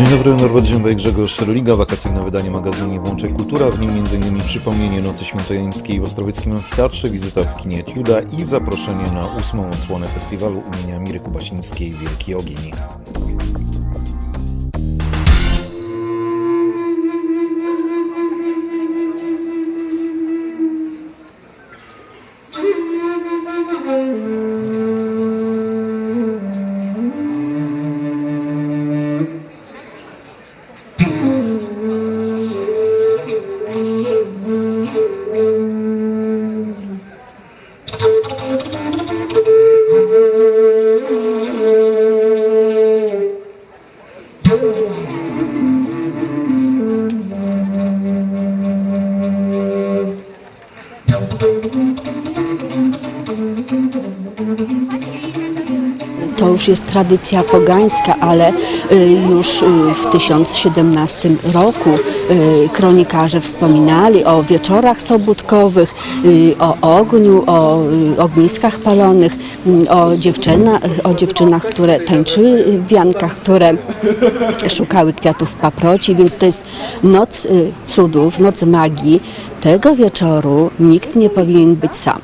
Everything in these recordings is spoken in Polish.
Dzień dobry, Norbert Zięba i Grzegorz Roliga. Wakacyjne wydanie magazynu Łączy Kultura. W nim m.in. przypomnienie Nocy Świętojańskiej w Ostrowieckim Amfiteatrze, wizyta w kinie Tiuda i zaproszenie na ósmą odsłonę festiwalu imienia Miry Kubasińskiej Wielki Ogień. To już jest tradycja pogańska, ale y, już y, w 1017 roku y, kronikarze wspominali o wieczorach sobótkowych, o ogniu, o ogniskach palonych, y, o, dziewczyna, o dziewczynach, które tańczyły w wiankach, które szukały kwiatów paproci, więc to jest noc cudów, noc magii. Tego wieczoru nikt nie powinien być sam.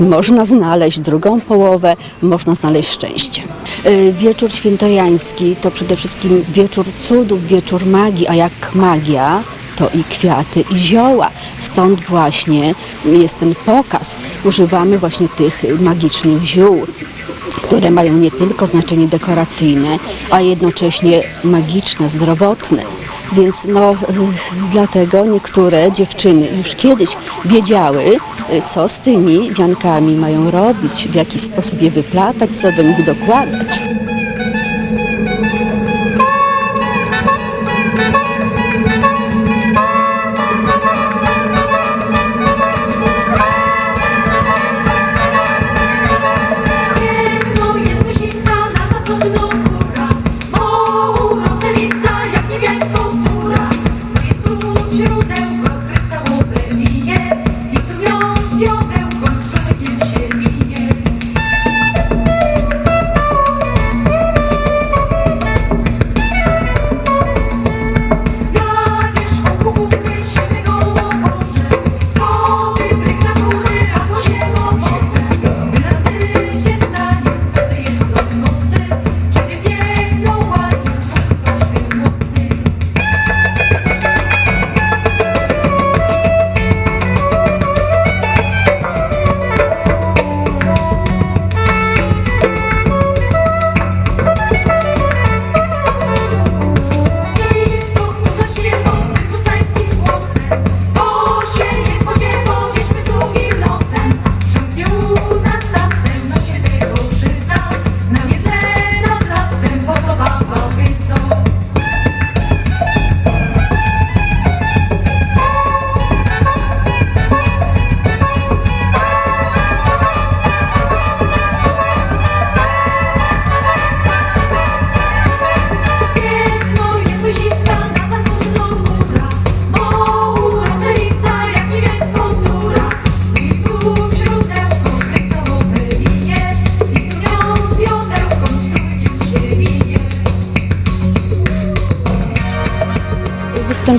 Można znaleźć drugą połowę, można znaleźć szczęście. Y, Wieczór świętojański to przede wszystkim wieczór cudów, wieczór magii, a jak magia, to i kwiaty, i zioła. Stąd właśnie jest ten pokaz. Używamy właśnie tych magicznych ziół które mają nie tylko znaczenie dekoracyjne, a jednocześnie magiczne, zdrowotne. Więc no, y, dlatego niektóre dziewczyny już kiedyś wiedziały, co z tymi wiankami mają robić, w jaki sposób je wyplatać, co do nich dokładać.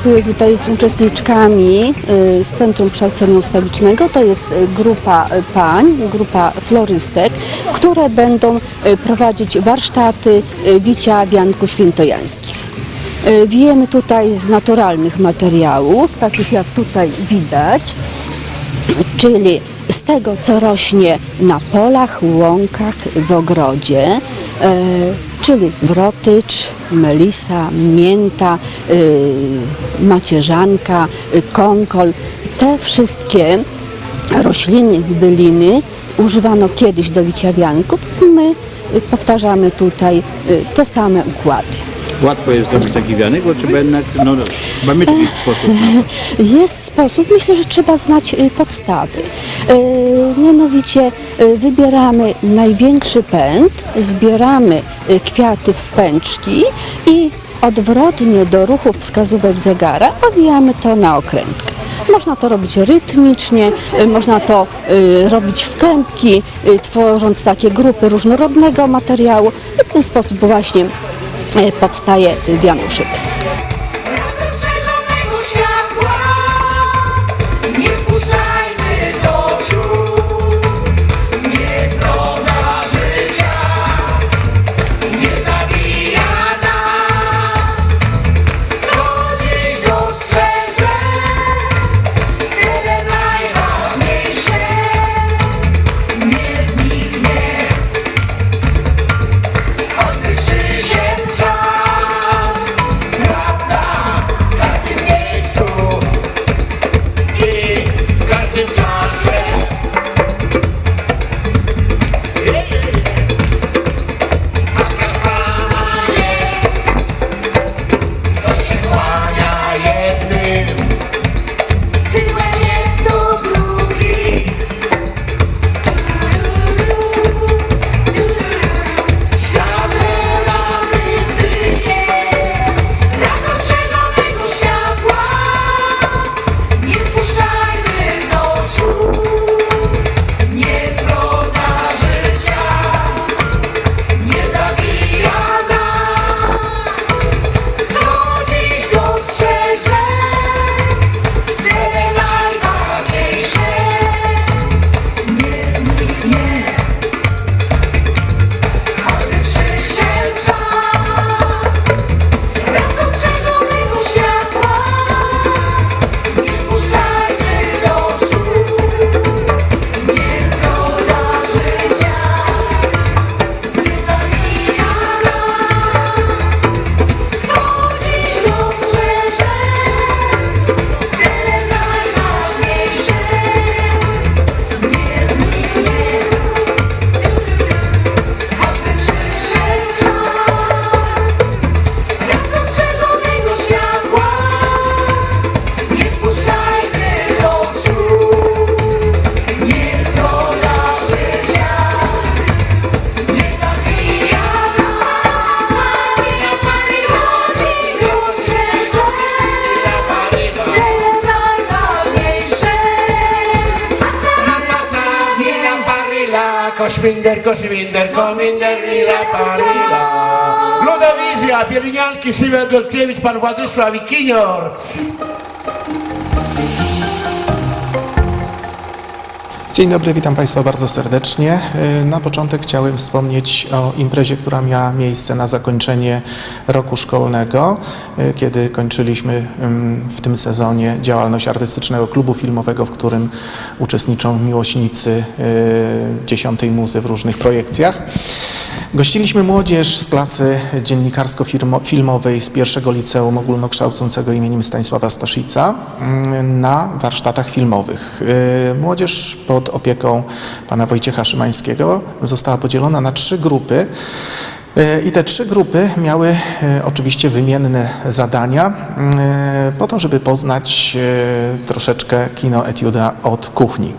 Tutaj z uczestniczkami y, z Centrum Kształcenia Ustawicznego. To jest y, grupa y, pań, grupa florystek, które będą prowadzić warsztaty wicia wianków świętojańskich. Wiemy tutaj z naturalnych materiałów, takich jak tutaj widać, czyli z tego, co rośnie na polach, łąkach, w ogrodzie, czyli wrotycz, melisa, mięta, y, macierzanka, y, kąkol. Te wszystkie rośliny, byliny używano kiedyś do wicia wianków. My powtarzamy tutaj y, te same układy. Łatwo jest zrobić taki wianek, bo trzeba jednak, no, no chyba mieć jakiś sposób na to. Jest sposób, myślę, że trzeba znać y, podstawy. Y, Mianowicie y, wybieramy największy pęd, zbieramy kwiaty w pęczki i odwrotnie do ruchów wskazówek zegara owijamy to na okrętkę. Można to robić rytmicznie, można to robić w kępki, tworząc takie grupy różnorodnego materiału i w ten sposób właśnie powstaje wianuszyk. così vinder come in Lila, Parila. Ludovisia, Pierignanchi, Siver, Doltievich, Parvadesua, Vichinor. Dzień dobry, witam Państwa bardzo serdecznie. Y, Na początek chciałem wspomnieć o imprezie, która miała miejsce na zakończenie roku szkolnego, y, kiedy kończyliśmy w tym sezonie działalność artystycznego klubu filmowego, w którym uczestniczą miłośnicy y, dziesiątej muzy w różnych projekcjach. Gościliśmy młodzież z klasy dziennikarsko-filmowej z pierwszego liceum ogólnokształcącego imieniem Stanisława Staszica mm, na warsztatach filmowych. Y, Młodzież pod opieką pana Wojciecha Szymańskiego została podzielona na trzy grupy. Y, I te trzy grupy miały y, oczywiście wymienne zadania po to, żeby poznać troszeczkę kino etiuda od kuchni.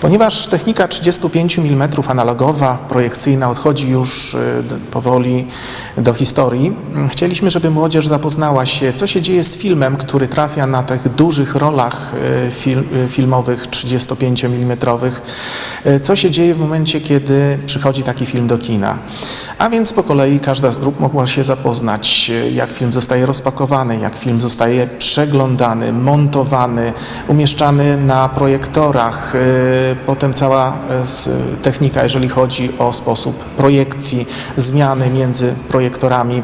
Ponieważ technika 35 mm analogowa, projekcyjna odchodzi już y, powoli do historii, chcieliśmy, żeby młodzież zapoznała się, co się dzieje z filmem, który trafia na tych dużych rolach y, fil, y, filmowych 35 mm, co się dzieje w momencie, kiedy przychodzi taki film do kina. A więc po kolei każda z grup mogła się zapoznać, jak film zostaje rozpakowany, jak film zostaje przeglądany, montowany, umieszczany na projektorach, potem cała s- technika, jeżeli chodzi o sposób projekcji, zmiany między projektorami.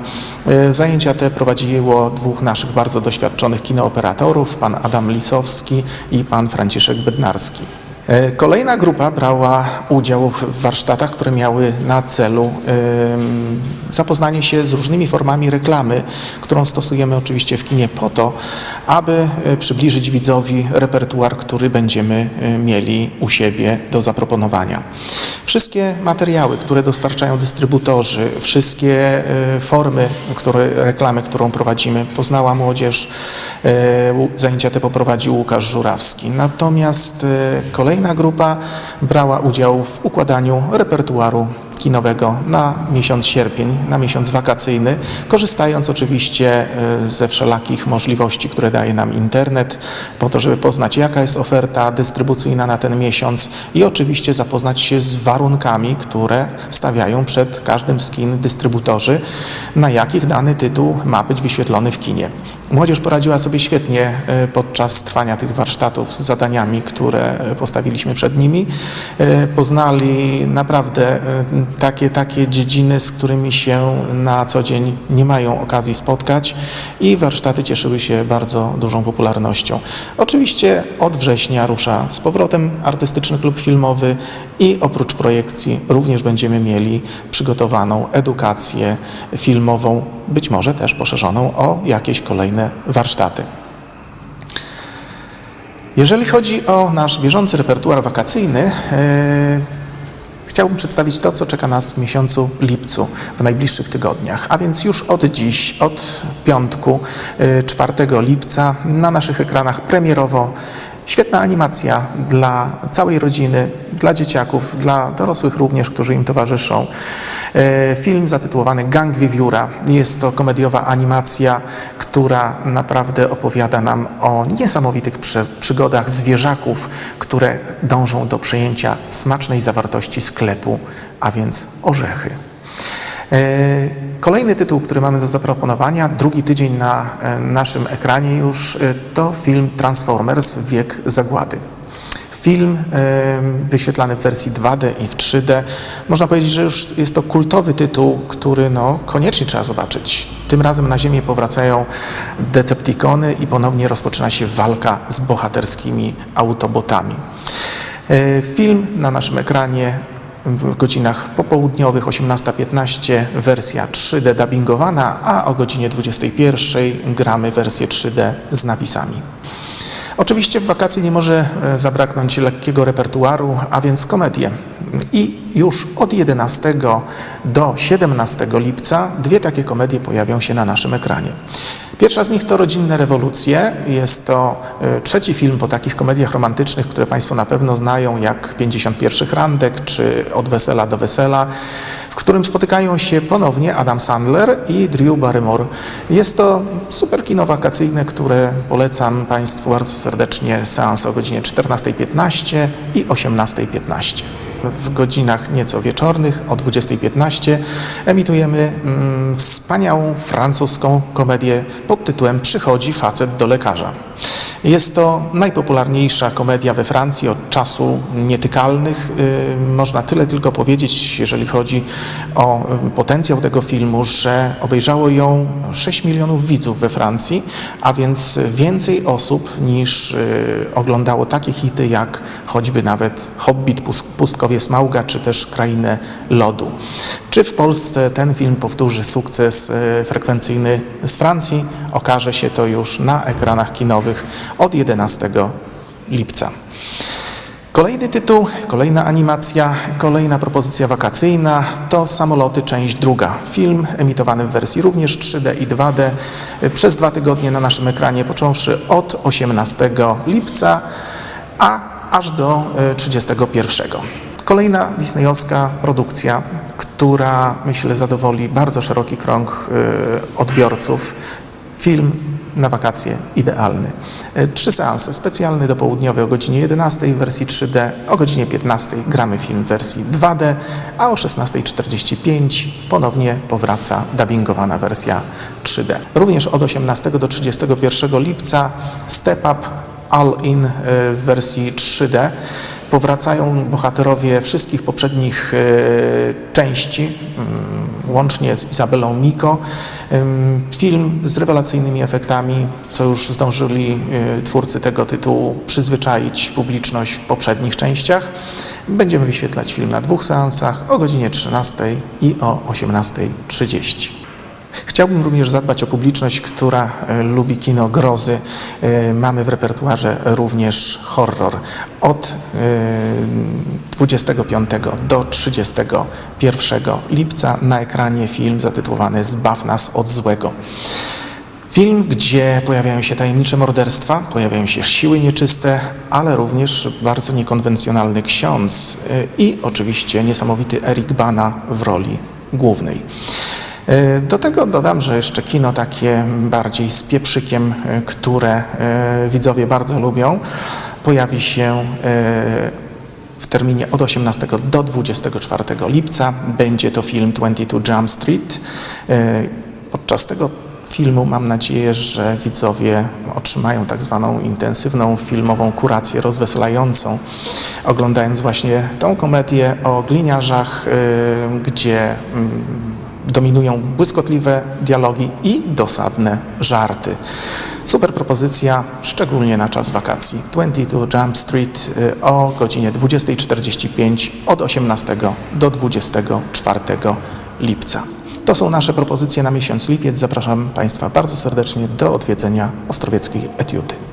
Y, Zajęcia te prowadziło dwóch naszych bardzo doświadczonych kinooperatorów, pan Adam Lisowski i pan Franciszek Bednarski. E, Kolejna grupa brała udział w warsztatach, które miały na celu zapoznanie się z różnymi formami reklamy, którą stosujemy oczywiście w kinie po to, aby e, przybliżyć widzowi repertuar, który będziemy e, mieli u siebie do zaproponowania. Wszystkie materiały, które dostarczają dystrybutorzy, wszystkie formy które, reklamy, którą prowadzimy, poznała młodzież. Zajęcia te poprowadził Łukasz Żurawski. Natomiast e, kolejna grupa brała udział w układaniu repertuaru kinowego na miesiąc sierpień, na miesiąc wakacyjny, korzystając oczywiście e, ze wszelakich możliwości, które daje nam internet, po to, żeby poznać jaka jest oferta dystrybucyjna na ten miesiąc i oczywiście zapoznać się z warunkami, które stawiają przed każdym z kin dystrybutorzy, na jakich dany tytuł ma być wyświetlony w kinie. Młodzież poradziła sobie świetnie e, podczas trwania tych warsztatów z zadaniami, które e, postawiliśmy przed nimi. Poznali naprawdę takie, takie dziedziny, z którymi się na co dzień nie mają okazji spotkać i warsztaty cieszyły się bardzo dużą popularnością. Oczywiście od września rusza z powrotem artystyczny klub filmowy i oprócz projekcji również będziemy mieli przygotowaną edukację filmową, być może też poszerzoną o jakieś kolejne warsztaty. Jeżeli chodzi o nasz bieżący repertuar wakacyjny, e, chciałbym przedstawić to, co czeka nas w miesiącu lipcu, w najbliższych tygodniach. A więc już od dziś, od piątku, e, 4 lipca, na naszych ekranach premierowo świetna animacja dla całej rodziny, dla dzieciaków, dla dorosłych również, którzy im towarzyszą. E, Film zatytułowany Gang Wiewióra. Jest to komediowa animacja, która naprawdę opowiada nam o niesamowitych przygodach zwierzaków, które dążą do przejęcia smacznej zawartości sklepu, a więc orzechy. Kolejny tytuł, który mamy do zaproponowania, drugi tydzień na e, naszym ekranie już, e, to film Transformers Wiek Zagłady. Film e, wyświetlany w wersji 2D i w 3D. Można powiedzieć, że już jest to kultowy tytuł, który no, koniecznie trzeba zobaczyć. Tym razem na Ziemię powracają Decepticony i ponownie rozpoczyna się walka z bohaterskimi autobotami. Film na naszym ekranie w godzinach popołudniowych 18.15 wersja 3D dubbingowana, a o godzinie 21.00 gramy wersję 3D z napisami. Oczywiście w wakacje nie może e, zabraknąć lekkiego repertuaru, a więc komedie. I już od 11 do 17 lipca dwie takie komedie pojawią się na naszym ekranie. Pierwsza z nich to Rodzinne rewolucje. Jest to e, trzeci film po takich komediach romantycznych, które Państwo na pewno znają, jak 51 randek czy Od wesela do wesela, w którym spotykają się ponownie Adam Sandler i Drew Barrymore. Jest to super kino wakacyjne, które polecam Państwu bardzo serdecznie. Seans o godzinie 14.15 i 18.15. W godzinach nieco wieczornych o 20.15 emitujemy mm, wspaniałą francuską komedię pod tytułem Przychodzi facet do lekarza. Jest to najpopularniejsza komedia we Francji od czasu nietykalnych. Yy, Można tyle tylko powiedzieć, jeżeli chodzi o y, potencjał tego filmu, że obejrzało ją 6 milionów widzów we Francji, a więc więcej osób niż y, oglądało takie hity jak choćby nawet Hobbit, Pus- Pustkowie Smauga czy też Krainę Lodu. Czy w Polsce ten film powtórzy sukces y, frekwencyjny z Francji? Okaże się to już na ekranach kinowych od 11 lipca. Kolejny tytuł, kolejna animacja, kolejna propozycja wakacyjna to Samoloty, część druga. Film emitowany w wersji również 3D i 2D y, przez dwa tygodnie na naszym ekranie, począwszy od 18 lipca, a aż do y, 31. Kolejna disneyowska produkcja, która myślę zadowoli bardzo szeroki krąg y, odbiorców. Film na wakacje idealny. E, Trzy seanse, specjalny do południowej o godzinie 11 w wersji 3D, o godzinie 15 gramy film w wersji 2D, a o 16.45 ponownie powraca dubbingowana wersja 3D. Również od 18 do 31 lipca Step Up All In e, w wersji 3D. Powracają bohaterowie wszystkich poprzednich e, części, mm, łącznie z Izabelą Miko. Film z rewelacyjnymi efektami, co już zdążyli y, twórcy tego tytułu przyzwyczaić publiczność w poprzednich częściach. Będziemy wyświetlać film na dwóch seansach o godzinie 13 i o 18.30. Chciałbym również zadbać o publiczność, która e, lubi kino grozy. E, Mamy w repertuarze również horror. Od e, 25 do 31 lipca na ekranie film zatytułowany Zbaw nas od złego. Film, gdzie pojawiają się tajemnicze morderstwa, pojawiają się siły nieczyste, ale również bardzo niekonwencjonalny ksiądz i oczywiście niesamowity Eric Bana w roli głównej. Y, Do tego dodam, że jeszcze kino takie bardziej z pieprzykiem, y, które y, widzowie bardzo lubią, pojawi się w terminie od 18 do 24 lipca. Będzie to film 22 Jump Street. Podczas tego filmu mam nadzieję, że widzowie otrzymają tak zwaną intensywną filmową kurację rozweselającą, oglądając właśnie tą komedię o gliniarzach, gdzie mm, dominują błyskotliwe dialogi i dosadne żarty. Super propozycja, szczególnie na czas wakacji. 22 Jump Street y, o godzinie 20.45 od 18 do 24 lipca. To są nasze propozycje na miesiąc lipiec. Zapraszam Państwa bardzo serdecznie do odwiedzenia Ostrowieckiej Etiudy.